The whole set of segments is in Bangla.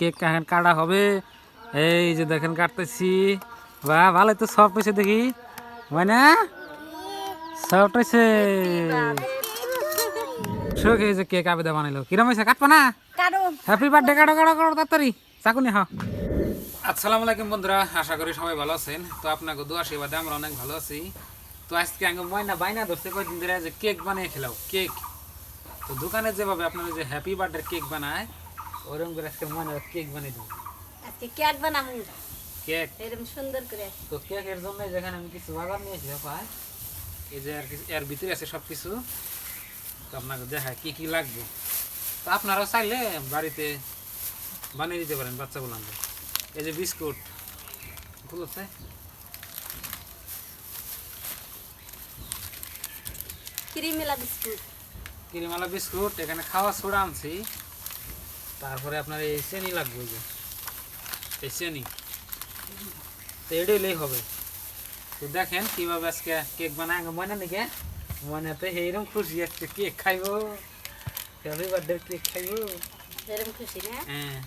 কেক এখন কাটা হবে? এই যে দেখেন কাটতেছি। বা ভালো তো সব হয়েছে দেখি। মানে সফট হয়েছে। শোক এই যে কেক আবেদা বানাইলো। কিরম হয়েছে? কাটবা না? হ্যাপি বার্থডে কাটো কাটো কাটো তাড়াতাড়ি। চাকুনি হ আসসালামু আলাইকুম বন্ধুরা। আশা করি সবাই ভালো আছেন। তো আপনাকে দোয়া সেবাদে আমরা অনেক ভালো আছি। তো আজকে আগে ময়না বাইনা ধরছে কয়েকদিন ধরে যে কেক বানিয়ে খেলাও কেক। তো দোকানে যেভাবে আপনারা যে হ্যাপি বার্থডে কেক বানায় ওরকম করে আজকে ময়না কেক বানিয়ে দেবো। আজকে কেক বানাবো। কেক? এরকম সুন্দর করে। তো কেকের জন্য যেখানে আমি কিছু বাগান নিয়েছি পাই এই যে এর ভিতরে আছে সব কিছু তো আপনাকে দেখায় কি কি লাগবে। তো আপনারাও চাইলে বাড়িতে বানিয়ে দিতে পারেন বাচ্চা বলানদের এই যে বিস্কুট। খুলছে ক্রিম মেলা বিস্কুট। কিরিমালা বিস্কুট এখানে খাওয়া সোডা আনছি। তারপরে আপনার এই চেনি লাগবে যে। এই চেনি। তো এটাই হলেই হবে। তো দেখেন কীভাবে আজকে কেক বানায় ময়না নাকি। ময়নাতে এইরকম খুশি আজকে কেক খাইবো। হ্যাপি বার্থডে কেক খাইবো। এরকম খুশি না? হ্যাঁ।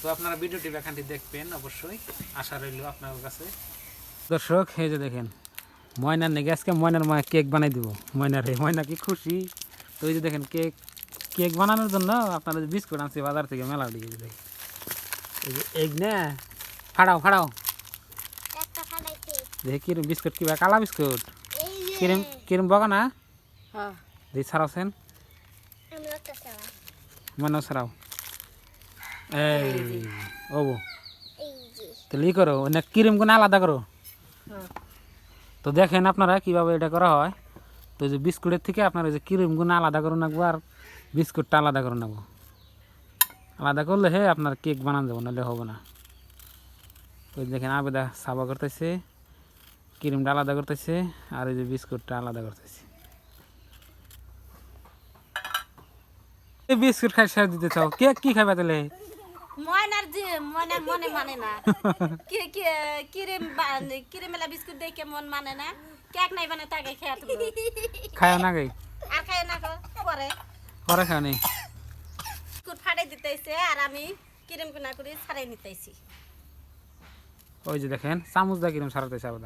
তো আপনারা ভিডিওটি এখানটি দেখবেন অবশ্যই। আশা রইল আপনার কাছে। দর্শক এই যে দেখেন ময়নার নাকি আজকে ময়নার মা কেক বানাই দিব। ময়নার রে ময়না কি খুশি? তো এই যে দেখেন কেক কেক বানানোর জন্য আপনারা যে বিস্কুট আনছি বাজার থেকে মেলা দিয়ে দেখেন এই যে এগ না ফাড়াও ফাড়াও একটা ফাটাইছে দেখি কিরম বিস্কুট কিবা কালা বিস্কুট কিরম কিরম বগা না হ্যাঁ দিয়ে ছাড়াছেন আমি একটা চাওয়া মনে ছাড়াও এই ও এই যে তাহলে ই করো না ক্রিমগুলো আলাদা করো হ্যাঁ তো দেখেন আপনারা কীভাবে এটা করা হয় তো এই যে বিস্কুটের থেকে আপনারা এই যে ক্রিমগুলো আলাদা করে রাখব আর বিস্কুটটা আলাদা করে নেব। আলাদা করলে হে আপনার কেক বানান যাব নাহলে হবে না। এই দেখেন আবেদা সাবা করতেছে ক্রিমটা আলাদা করতেছে আর এই যে বিস্কুটটা আলাদা করতেছে। এই বিস্কুট খাই শেষ দিতে চাও কেক কি খাইবা তাহলে? ময়নার যে ময়নার মনে মানে না। কি কি ক্রিম বিস্কুট দেখে মন মানে না। কেক নাই খেয়ে খায় না গে আর খাই না গো, পরে পরে খানি বিস্কুট দিতেছে আর আমি কিরম কিনা করে ছাড়াই নিতেছি। ওই যে দেখেন চামচ দা কিরম সারাতেছে আবার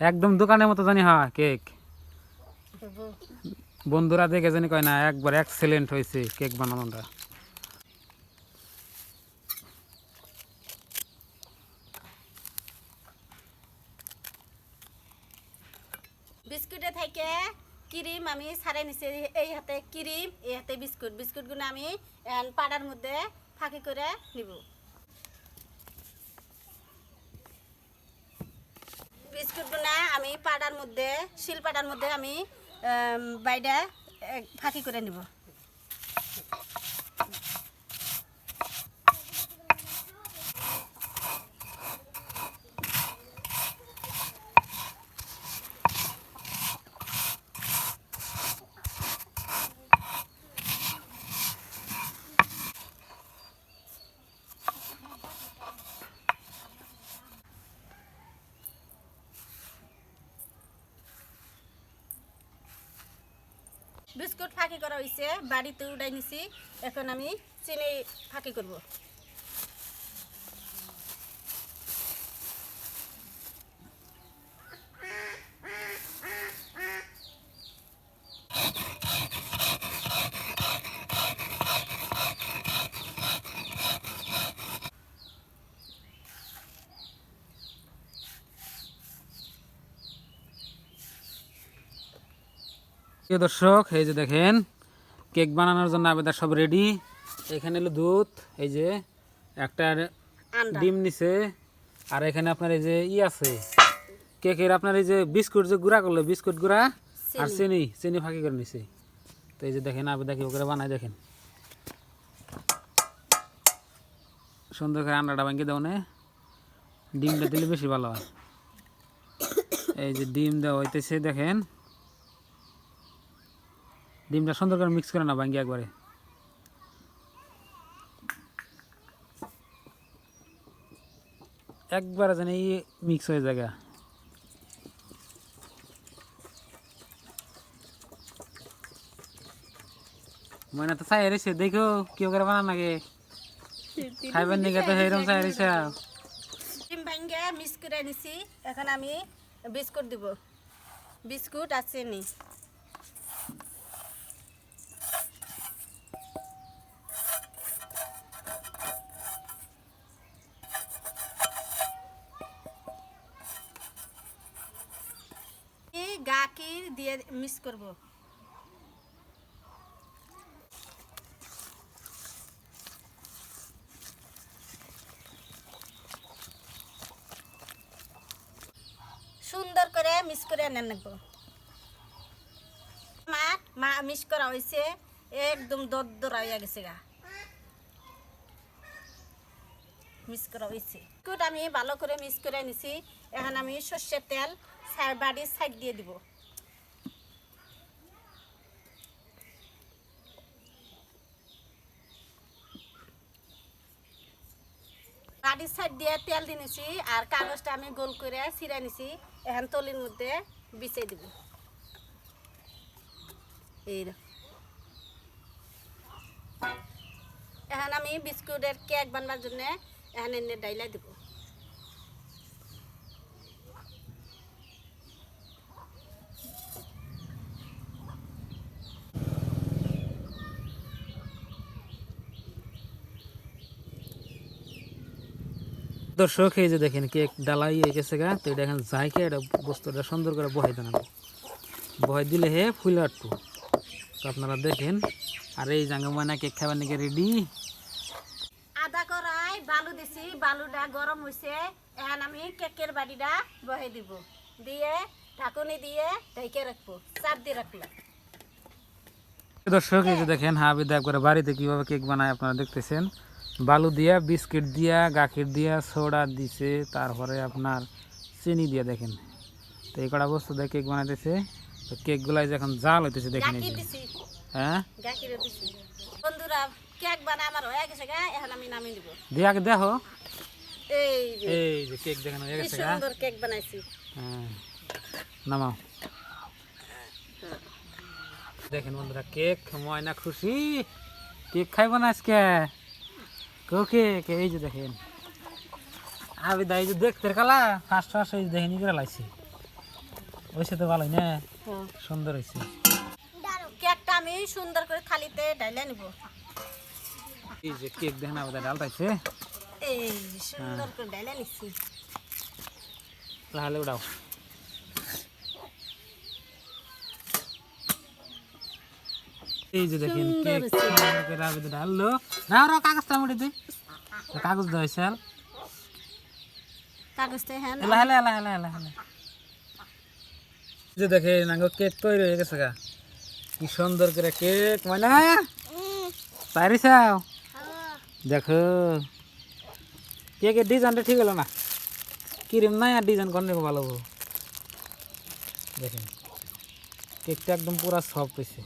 একদম দোকানের মতো জানি হ্যাঁ কেক। বন্ধুরা দেখে জানি কয় না একবার এক্সেলেন্ট হয়েছে কেক বানানোটা বিস্কুটে থেকে ক্রিম আমি ছাড়াই নিছি, এই হাতে ক্রিম, এই হাতে বিস্কুট। বিস্কুটগুলো আমি পাড়ার মধ্যে ফাঁকি করে নিব। বিস্কুটগুলো আমি পাড়ার মধ্যে, শিল পাড়ার মধ্যে আমি বাইরে ফাঁকি করে নিব। বিস্কুট ফাঁকি করা হয়েছে বাড়িতে উঠাই নিছি এখন আমি চিনি ফাঁকি করব। প্রিয় দর্শক এই যে দেখেন কেক বানানোর জন্য আবেদা সব রেডি এখানে হলো দুধ এই যে একটা ডিম নিছে আর এখানে আপনার এই যে ই আছে কেকের আপনার এই যে বিস্কুট যে গুঁড়া করল বিস্কুট গুঁড়া আর চিনি। চিনি ফাঁকি করে নিছে। তো এই যে দেখেন আবেদা কি করে বানায় দেখেন। সুন্দর করে আন্ডাটা ভাঙিয়ে দেও না। ডিমটা দিলে বেশি ভালো হয়। এই যে ডিম দেওয়া হইতেছে দেখেন। ডিমটা সুন্দর করে মিক্স করে না ভাঙ্গি একবারে। একবারে যেন এই মিক্স হয়ে জায়গা মনে তো চাই রেছে দেখো কেউ করে বানান নাকি খাইবেন নিকে তো সেইরকম চাই দিছে ডিম ভাঙ্গে মিক্স করে নিছি এখন আমি বিস্কুট দিব। বিস্কুট আর চিনি গাখির দিয়ে মিক্স করব। সুন্দর করে মিক্স করে এনে নেব। আমার মা মিক্স করা হয়েছে একদম দরদরা হয়ে গেছে গা। মিক্স করা হয়েছে আমি ভালো করে মিক্স করে নিছি। এখন আমি সর্ষের তেল বাড়ির সাইড দিয়ে দিব। বাড়ির সাইড দিয়ে তেল দিয়ে নিছি, আর কাগজটা আমি গোল করে ছিঁড়ে নিছি। এখন তলির মধ্যে বিছিয়ে দিব। এই এখন আমি বিস্কুটের কেক বানবার জন্য এখন ডাইলা দিব। দর্শক এই যে দেখেন কেক ডালাই হয়ে গেছে গা তো এটা এখন যাইকে এটা বস্তুটা সুন্দর করে বহাই দেন বহাই দিলে হে ফুল আটটু। তো আপনারা দেখেন আর এই জাঙ্গা ময়না কেক খাবার নাকি রেডি আদা করাই বালু দিছি বালুটা গরম হয়েছে এখন আমি কেকের বাড়িটা বহে দিব। দিয়ে ঢাকুনি দিয়ে ঢেকে রাখব চাপ দিয়ে রাখলাম। দর্শক এই যে দেখেন হাবিদা একবারে বাড়িতে কীভাবে কেক বানায় আপনারা দেখতেছেন। বালু দিয়া বিস্কিট দিয়া গাখির দিয়া সোডা দিছে তারপরে আপনার চিনি দিয়া দেখেন। তো এই কটা বস্তু দিয়ে কেক বানাইতেছে। তো কেকগুলাই যখন জাল হইতেছে দেখেন হ্যাঁ? বন্ধুরা কেক বানা আমার হয়ে গেছে গা এখন আমি নামিয়ে দিব দিয়ে দেখো। এই যে। এই যে কেক দেখানো হয়ে গেছে গা। সুন্দর কেক বানাইছি। হ্যাঁ। নামাও। দেখেন বন্ধুরা কেক ময়না খুশি। কেক খাইব না আজকে? কেক এই যে দেখেন। আবি দা এই যে দেখতে কালা ফার্স্ট ফার্স্ট এই যে দেখেন ই করে লাইছি। ওইসে তো ভালোই না? সুন্দর হয়েছে কেকটা আমি সুন্দর করে থালিতে ঢাইলে নিব। এই যে কেক দেখেন আবি দা ডালটাইছে এই সুন্দর করে ঢাইলে নিচ্ছি তাহলে উড়াও এই যে দেখেন কেক করে ডাললো না ওরা কাগজটা মুড়ি দে। কাগজ কাগজটা হ্যাঁ এলা হেলা এলা হেলা এলা হেলা যে দেখে নাঙ্গ কেক তৈরি হয়ে গেছে গা। কি সুন্দর করে কেক মানে পারিসাও দেখো। কেকের ডিজাইনটা ঠিক হলো না। ক্রিম নাই আর ডিজাইন করলে ভালো হব। দেখেন কেকটা একদম পুরা সফট হয়েছে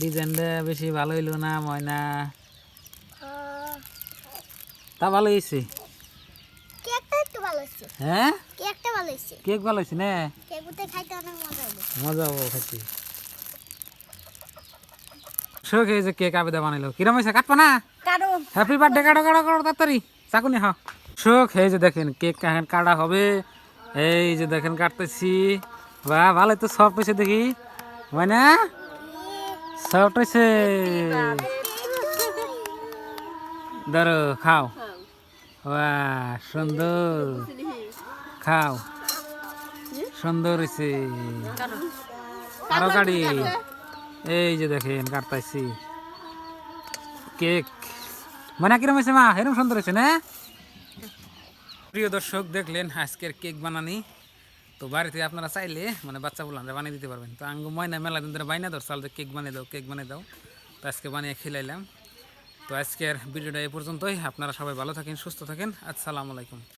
ডিজাইনটা বেশি ভালো হইল না ময়না? তা ভালো হয়েছে হ্যাঁ? কেক ভালো হয়েছে না? খাইতে মজা হবে শোক এই যে কেক আবেদা বানাইলো। কিরম হয়েছে কাটবো না? হ্যাপি বার্থডে কাটো কাটো কাটো তাড়াতাড়ি। চাকুনি হ শোক এই যে দেখেন কেক এখন কাটা হবে। এই যে দেখেন কাটতেছি। বা ভালো তো সব হয়েছে দেখি। মানে সফট হয়েছে ধরো, খাও। বাহ সুন্দর। খাও। সুন্দর হয়েছে আরও কাটি এই যে দেখেন, কাটতাইছি। কেক। মানে কিরম হয়েছে মা? এরকম সুন্দর হয়েছে না? প্রিয় দর্শক, দেখলেন আজকের কেক বানানি। তো বাড়িতে আপনারা চাইলে মানে বাচ্চা বললাম বানিয়ে দিতে পারবেন। তো আঙ্গু ময়না মেলা দিন ধরে বাইনা ধর চাল কেক বানিয়ে দাও, কেক বানিয়ে দাও। তো আজকে বানিয়ে খেলাইলাম। তো আজকের ভিডিওটা এই পর্যন্তই। আপনারা সবাই ভালো থাকেন, সুস্থ থাকেন। আসসালামু আলাইকুম।